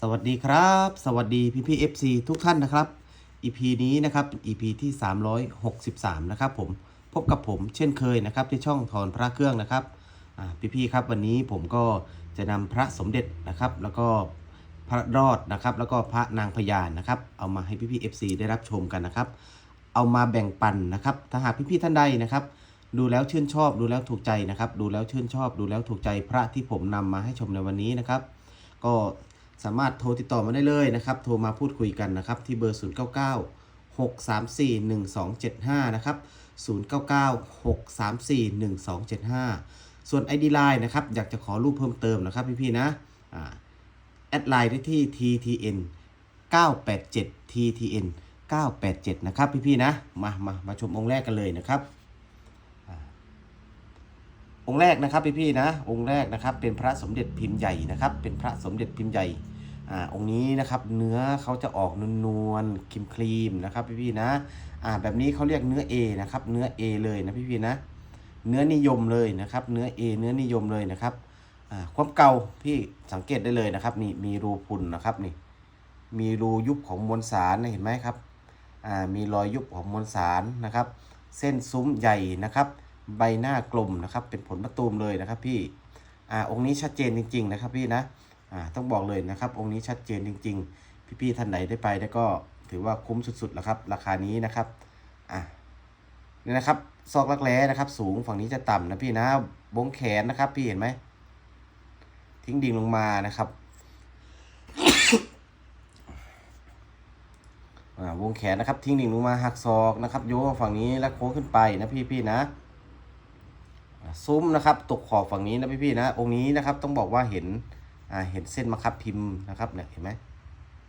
สวัสดีครับ สวัสดีพี่พี่เอฟซีทุกท่านนะครับ EP นี้นะครับเป็น EP ที่ 363 นะครับผมพบกับผมเช่นเคยนะครับที่ช่องถอนพระเครื่องนะครับพี่พี่ครับวันนี้ผมก็จะนำพระสมเด็จนะครับ แล้วก็พระรอดนะครับ แล้วก็พระนางพญานนะครับ เอามาให้พี่พี่เอฟซีได้รับชมกันนะครับ เอามาแบ่งปันนะครับ ถ้าหากพี่ๆท่านใดนะครับ ดูแล้วชื่นชอบดูแล้วถูกใจนะครับ ดูแล้วชื่นชอบดูแล้วถูกใจพระที่ผมนำมาให้ชมในวันนี้นะครับ ก็ สามารถโทรติดต่อมาได้เลยนะครับ โทรมาพูดคุยกันนะครับ ที่เบอร์ 0 9 9 6 3 4 1 2 7 5 นะครับ 0 9 9 6 3 4 1 2 7 5 ส่วน ID Line นะครับ อยากจะขอรูปเพิ่มเติมนะครับพี่ๆนะแอดไลน์ได้ที่ TTN 987 TTN 987 นะครับพี่ๆนะ มามามาชมองค์แรกกันเลยนะครับองค์แรกนะครับพี่ๆนะ องค์แรกนะครับเป็นพระสมเด็จพิมพ์ใหญ่นะครับ เป็นพระสมเด็จพิมพ์ใหญ่ อ่าองค์นี้นะครับเนื้อเขาจะออกนวลๆครีมครีมๆนะครับพี่ๆนะอ่าแบบนี้เขาเรียกเนื้อ A นะครับเนื้อ A เลยนะพี่ๆนะ เนื้อนิยมเลยนะครับ เนื้อ A เนื้อนิยมเลยนะครับอ่าความเก่าพี่สังเกตได้เลยนะครับนี่มีรูพุนนะครับนี่มีรูยุบของมวลสารเห็นไหมครับอ่ามีรอยยุบของมวลสารนะครับ เส้นซุ้มใหญ่นะครับใบหน้ากลมนะครับเป็นผลมะตูมเลยนะครับพี่อ่าองค์นี้ชัดเจนจริง ๆ นะครับพี่นะ อ่าต้องบอกเลยนะครับ องค์นี้ชัดเจนจริง ๆ พี่ๆท่านไหนได้ไปแล้วก็ถือว่าคุ้มสุดๆแล้วครับ ราคานี้นะครับอ่านี่นะครับซอกรักแร้นะครับ สูงฝั่งนี้จะต่ำนะพี่นะบงแขนนะครับ พี่เห็นไหมทิ้งดิ่งลงมานะครับวงแขนนะครับ ทิ้งดิ่งลงมาหักศอกนะครับ โยกฝั่งนี้แล้วโค้งขึ้นไปนะพี่ๆนะซุ้มนะครับ ตกขอบฝั่งนี้นะพี่ๆนะ องค์นี้นะครับ ต้องบอกว่าเห็น เห็นเส้นมะคับพิมพ์นะครับเนี่ยเห็นไหม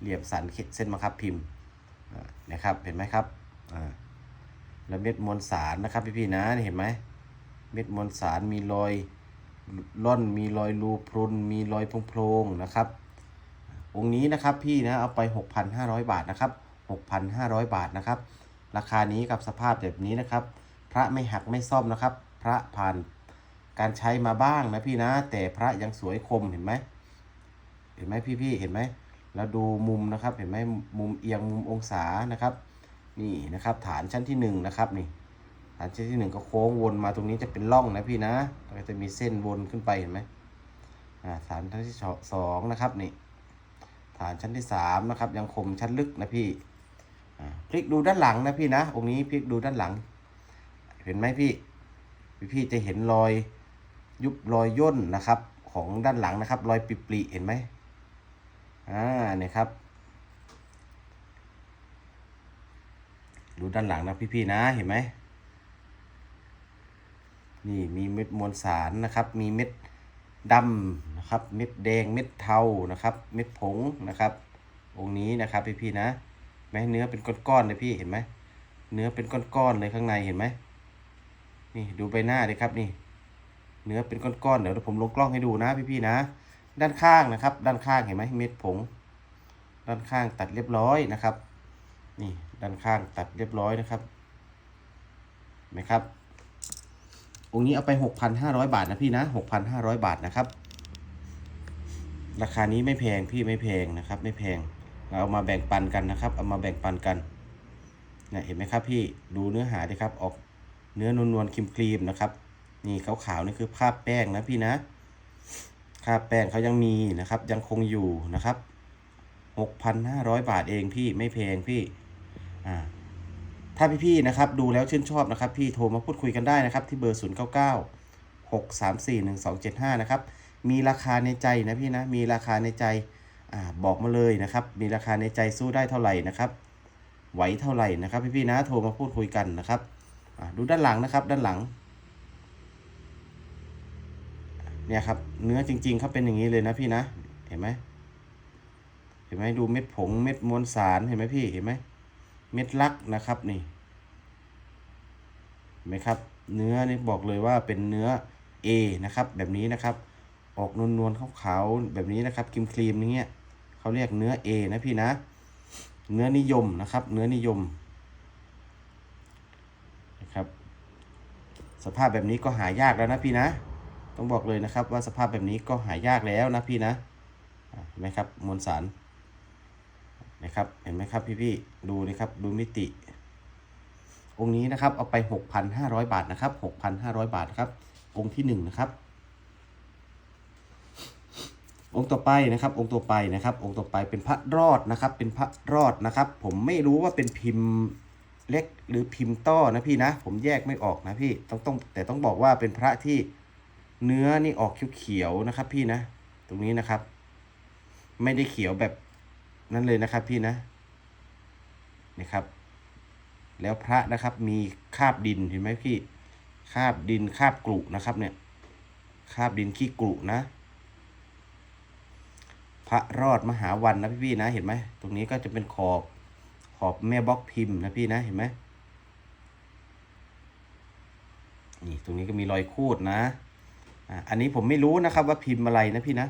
เหลี่ยมสันเส้นมะคับพิมพ์นะครับเห็นไหมครับแล้วเม็ดมวลสารนะครับพี่ๆนะเห็นไหมเม็ดมวลสารมีรอยล่อนมีรอยรูพรุนมีรอยโพรงๆนะครับ องค์นี้นะครับพี่นะเอาไป 6,500 บาทนะครับ 6,500 บาทนะครับ ราคานี้กับสภาพแบบนี้นะครับ พระไม่หักไม่ซ่อมนะครับ พระผ่านการใช้มาบ้างนะพี่นะ แต่พระยังสวยคมเห็นไหม ห็นไหมพี่พี่ๆเห็นไหมแล้วดูมุมนะครับ เห็นไหมมุมเอียงมุมองศานะครับ นี่นะครับ ฐานชั้นที่หนึ่งนะครับนี่ฐานชั้นที่หนึ่งก็โค้งวนมาตรงนี้จะเป็นร่องนะพี่นะก็จะมีเส้นวนขึ้นไปเห็นไหมอ่าฐานชั้นที่สองนะครับนี่ฐานชั้นที่สามนะครับ ยังคมชั้นลึกนะพี่อ่าพลิกดูด้านหลังนะพี่นะองค์นี้พลิกดูด้านหลัง เห็นไหมพี่พี่พี่จะเห็นรอยยุบรอยย่นนะครับ ของด้านหลังนะครับ รอยปริๆเห็นไหม อ่าเนี่ยครับ ดูด้านหลังนะพี่ๆนะเห็นไหมนี่มีเม็ดมวลสารนะครับ มีเม็ดดำนะครับ เม็ดแดง เม็ดเทานะครับ เม็ดผงนะครับ องค์นี้นะครับพี่ๆนะแม้เนื้อเป็นก้อนๆเลยพี่เห็นไหมเนื้อเป็นก้อนๆเลยข้างในเห็นไหมนี่ดูใบหน้าดิครับนี่ เนื้อเป็นก้อนๆเดี๋ยวผมลงกล้องให้ดูนะพี่ๆนะ ด้านข้างนะครับ ด้านข้างเห็นไหมเม็ดผง ด้านข้างตัดเรียบร้อยนะครับ นี่ด้านข้างตัดเรียบร้อยนะครับเห็นไหมครับองค์นี้เอาไป 6,500 บาทนะพี่นะ6,500 บาทนะครับ ราคานี้ไม่แพงพี่ไม่แพงนะครับ ไม่แพงเราเอามาแบ่งปันกันนะครับ เอามาแบ่งปันกันเนี่ยเห็นไหมครับพี่ดูเนื้อหาดิครับ ออกเนื้อนวลนวลครีมครีมๆนะครับ นี่ขาวๆนี่คือภาพแป้งนะพี่นะ คราบแป้งเขายังมีนะครับ ยังคงอยู่นะครับหกพันห้าร้อยบาทเองพี่ไม่แพงพี่อ่าถ้าพี่ๆนะครับ ดูแล้วชื่นชอบนะครับ พี่โทรมาพูดคุยกันได้นะครับ ที่เบอร์ 0 9 9 6 3 4 1 2 7 5 นะครับ มีราคาในใจนะพี่นะ มีราคาในใจอ่าบอกมาเลยนะครับ มีราคาในใจสู้ได้เท่าไหร่นะครับไหวเท่าไหร่นะครับ พี่ๆนะโทรมาพูดคุยกันนะครับดูด้านหลังนะครับ ด้านหลัง เนี่ยครับ เนื้อจริงๆเขาเป็นอย่างนี้เลยนะพี่นะ เห็นไหมเห็นไหมดูเม็ดผงเม็ดมวลสารเห็นไหมพี่เห็นไหมเม็ดลักนะครับนี่เห็นไหมครับ เนื้อนี่บอกเลยว่าเป็นเนื้อ A นะครับ แบบนี้นะครับ ออกนวลๆขาวๆแบบนี้นะครับครีมครีมๆอย่างเงี้ยเขาเรียกเนื้อ A นะพี่นะ เนื้อนิยมนะครับ เนื้อนิยมนะครับ สภาพแบบนี้ก็หายากแล้วนะพี่นะ ต้องบอกเลยนะครับว่าสภาพแบบนี้ก็หายากแล้วนะพี่นะเห็นไหมครับมวลสารนะครับเห็นไหมครับพี่ๆดูนะครับดูมิติ องค์นี้นะครับเอาไป 6,500 บาทนะครับ 6,500 บาทครับ องค์ที่หนึ่งนะครับองค์ต่อไปนะครับ องค์ต่อไปนะครับ องค์ต่อไปเป็นพระรอดนะครับ เป็นพระรอดนะครับ ผมไม่รู้ว่าเป็นพิมพ์เล็กหรือพิมพ์ต้อนะพี่นะ ผมแยกไม่ออกนะพี่ต้องต้องแต่ต้องบอกว่าเป็นพระที่ เนื้อนี่ออกเขียวๆนะครับ พี่นะ ตรงนี้นะครับ ไม่ได้เขียวแบบนั้นเลยนะครับ พี่นะนี่ครับ แล้วพระนะครับ มีคาบดินเห็นไหมพี่ คาบดินคาบกรุนะครับ เนี่ย คาบดินขี้กรุนะ พระรอดมหาวันนะพี่พี่ๆนะ เห็นไหมตรงนี้ก็จะเป็นขอบขอบแม่บล็อกพิมพ์นะพี่นะเห็นไหมนี่ตรงนี้ก็มีรอยคูดนะ อันนี้ผมไม่รู้นะครับว่าพิมพ์อะไรนะพี่นะ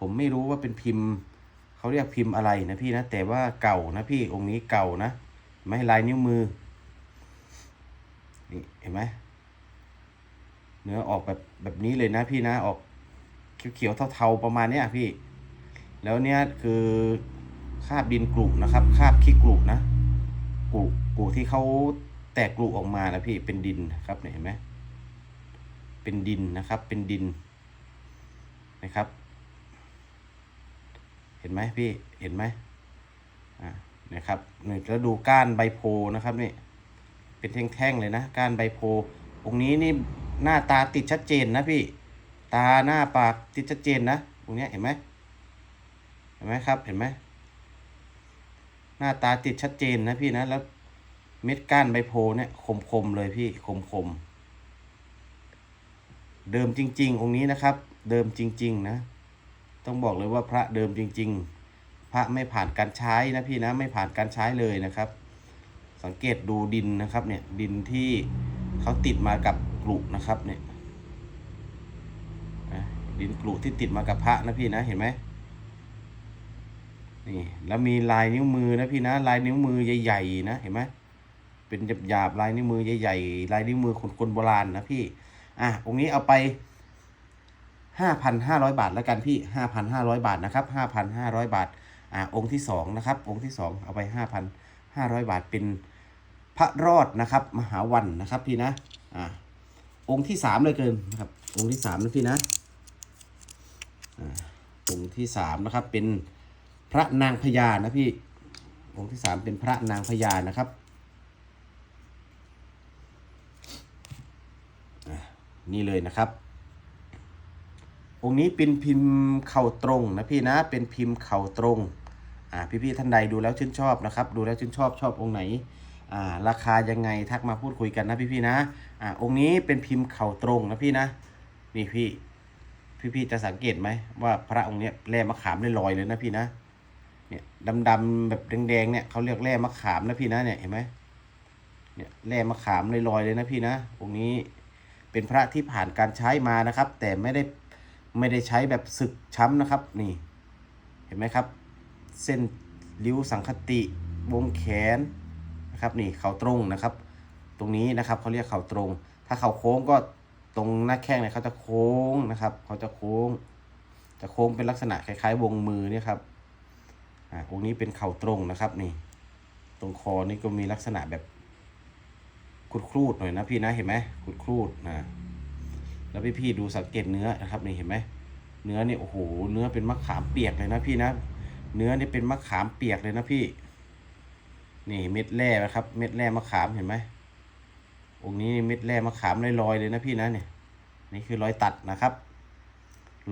ผมไม่รู้ว่าเป็นพิมพ์เขาเรียกพิมพ์อะไรนะพี่นะ แต่ว่าเก่านะพี่องค์นี้เก่านะไม่ลายนิ้วมือ นี่เห็นไหมเนื้อออกแบบแบบนี้เลยนะพี่นะออกเขียวๆเทาๆประมาณเนี้ยพี่ แล้วเนี้ยคือคาบดินกรุนะครับคาบขี้กรุนะกรุกรุที่เขาแตกกรุออกมานะพี่เป็นดินครับเห็นไหม เป็นดินนะครับ เป็นดินนะครับ เห็นไหมพี่เห็นไหมอ่านะครับนี่แล้วดูก้านใบโพนะครับนี่เป็นแท่งๆเลยนะก้านใบโพองนี้นี่หน้าตาติดชัดเจนนะพี่ ตาหน้าปากติดชัดเจนนะตรงนี้เห็นไหมเห็นไหมครับเห็นไหมหน้าตาติดชัดเจนนะพี่นะแล้วเม็ดก้านใบโพเนี่ยคมๆเลยพี่คมๆ เดิมจริง ๆ องค์นี้นะครับ เดิมจริง ๆ นะ ต้องบอกเลยว่าพระเดิมจริง ๆ พระไม่ผ่านการใช้นะพี่นะไม่ผ่านการใช้เลยนะครับ สังเกตดูดินนะครับเนี่ยดินที่เขาติดมากับกรุนะครับเนี่ยนะดินกรุที่ติดมากับพระนะพี่นะเห็นไหมนี่แล้วมีลายนิ้วมือนะพี่นะลายนิ้วมือใหญ่ๆนะเห็นไหมเป็นหยาบๆลายนิ้วมือใหญ่ๆลายนิ้วมือคนคนโบราณนะพี่ อะองค์นี้เอาไปห้าพันห้าร้อยบาทแล้วกันพี่ห้าพันห้าร้อยบาทนะครับห้าพันห้าร้อยบาทอะองค์ที่สองนะครับ องค์ที่สองเอาไปห้าพันห้าร้อยบาทเป็นพระรอดนะครับ มหาวันนะครับพี่นะอ่าองค์ที่สามเลยเกินนะครับ องค์ที่สามนะพี่นะอ่าองค์ที่สามนะครับเป็นพระนางพญานะพี่องค์ที่สามเป็นพระนางพญานะครับ อ่า นี่เลยนะครับ องค์นี้เป็นพิมพ์เข่าตรงนะพี่นะ เป็นพิมพ์เข่าตรง อ่า พี่ๆท่านใดดูแล้วชื่นชอบนะครับ ดูแล้วชื่นชอบชอบองค์ไหน อ่า ราคายังไงทักมาพูดคุยกันนะพี่ๆนะ อ่า องค์นี้เป็นพิมพ์เข่าตรงนะพี่นะ นี่พี่พี่ๆจะสังเกตไหมว่าพระองค์เนี้ยแร่มะขามได้ลอยเลยนะพี่นะ เนี่ยดำๆแบบแดงๆเนี่ยเขาเรียกแร่มะขามนะพี่นะเนี่ยเห็นไหมเนี่ยแร่มะขามลอยๆเลยนะพี่นะองค์นี้ เป็นพระที่ผ่านการใช้มานะครับ แต่ไม่ได้ไม่ได้ใช้แบบสึกช้ำนะครับนี่ เห็นไหมครับ เส้นริ้วสังคติวงแขนนะครับนี่เขาตรงนะครับ ตรงนี้นะครับเขาเรียกเขาตรง ถ้าเขาโค้งก็ตรงหน้าแข้งเนี่ยเขาจะโค้งนะครับเขาจะโค้ง จะโค้งเป็นลักษณะคล้าย ๆ วงมือเนี่ยครับอ่าองค์นี้เป็นเข่าตรงนะครับนี่ ตรงคอนี่ก็มีลักษณะแบบ คุดครูดหน่อยนะพี่นะเห็นไหมคุดครูดนะแล้วพี่พี่ดูสังเกตเนื้อนะครับนี่เห็นไหมเนื้อเนี่ยโอ้โหเนื้อเป็นมะขามเปียกเลยนะพี่นะ เนื้อนี่เป็นมะขามเปียกเลยนะพี่ นี่เม็ดแร่นะครับ เม็ดแร่มะขามเห็นไหมองค์นี้เม็ดแร่มะขามลอยๆเลยนะพี่นะเนี่ยนี่คือรอยตัดนะครับ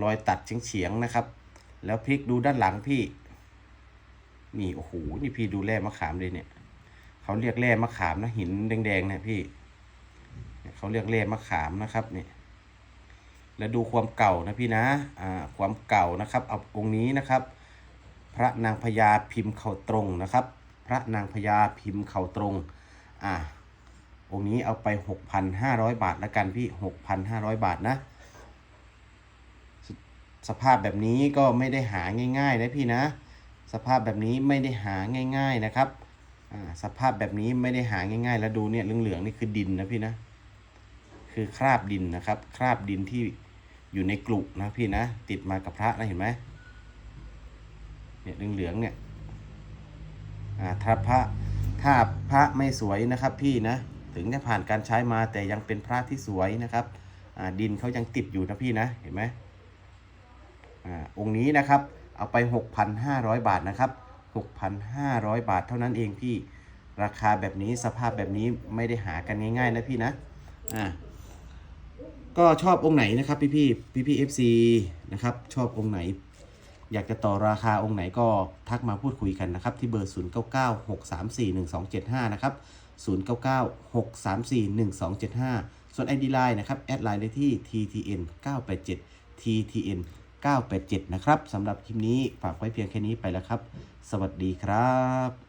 รอยตัดเฉียงๆนะครับ แล้วพลิกดูด้านหลังพี่ นี่โอ้โหนี่พี่ดูแร่มะขามเลยเนี่ย เขาเรียกแร่มะขามนะหินแดงๆเนี่ยพี่เขาเรียกแร่มะขามนะครับเนี่ยแล้วดูความเก่านะพี่นะอ่าความเก่านะครับเอาองค์นี้นะครับ พระนางพญาพิมพ์เข่าตรงนะครับ พระนางพญาพิมพ์เข่าตรงอ่าองค์นี้เอาไป 6,500 บาทแล้วกันพี่ 6,500 บาทนะสสภาพแบบนี้ก็ไม่ได้หาง่ายๆนะพี่นะ สภาพแบบนี้ไม่ได้หาง่าย ๆนะครับ สภาพแบบนี้ไม่ได้หาง่ายๆ แล้วดูเนี่ยเหลืองๆนี่คือดินนะพี่นะ คือคราบดินนะครับ คราบดินที่อยู่ในกลุนะพี่นะ ติดมากับพระนะเห็นไหมเนี่ยเหลืองๆเนี่ยอ่าถ้าพระถ้าพระไม่สวยนะครับพี่นะ ถึงจะผ่านการใช้มาแต่ยังเป็นพระที่สวยนะครับดินเขายังติดอยู่นะพี่นะเห็นไหมอองค์นี้นะครับ เอาไป 6,500 บาทนะครับ 6,500 บาทเท่านั้นเองพี่ราคาแบบนี้สภาพแบบนี้ไม่ได้หากันง่ายๆนะพี่นะอ่าก็ชอบองค์ไหนนะครับพี่พี่พี่พี่เอฟซีนะครับชอบองค์ไหน อยากจะต่อราคาองค์ไหนก็ทักมาพูดคุยกันนะครับ ที่เบอร์ 0 9 9 6 3 4 1 2 7 5 นะครับ 0 9 9 6 3 4 1 2 7 5 ส่วน ID Line นะครับ แอดไลน์ได้ที่ TTN 987 TTN 987 นะครับสำหรับคลิปนี้ฝากไว้เพียงแค่นี้ไปแล้วครับ สวัสดีครับ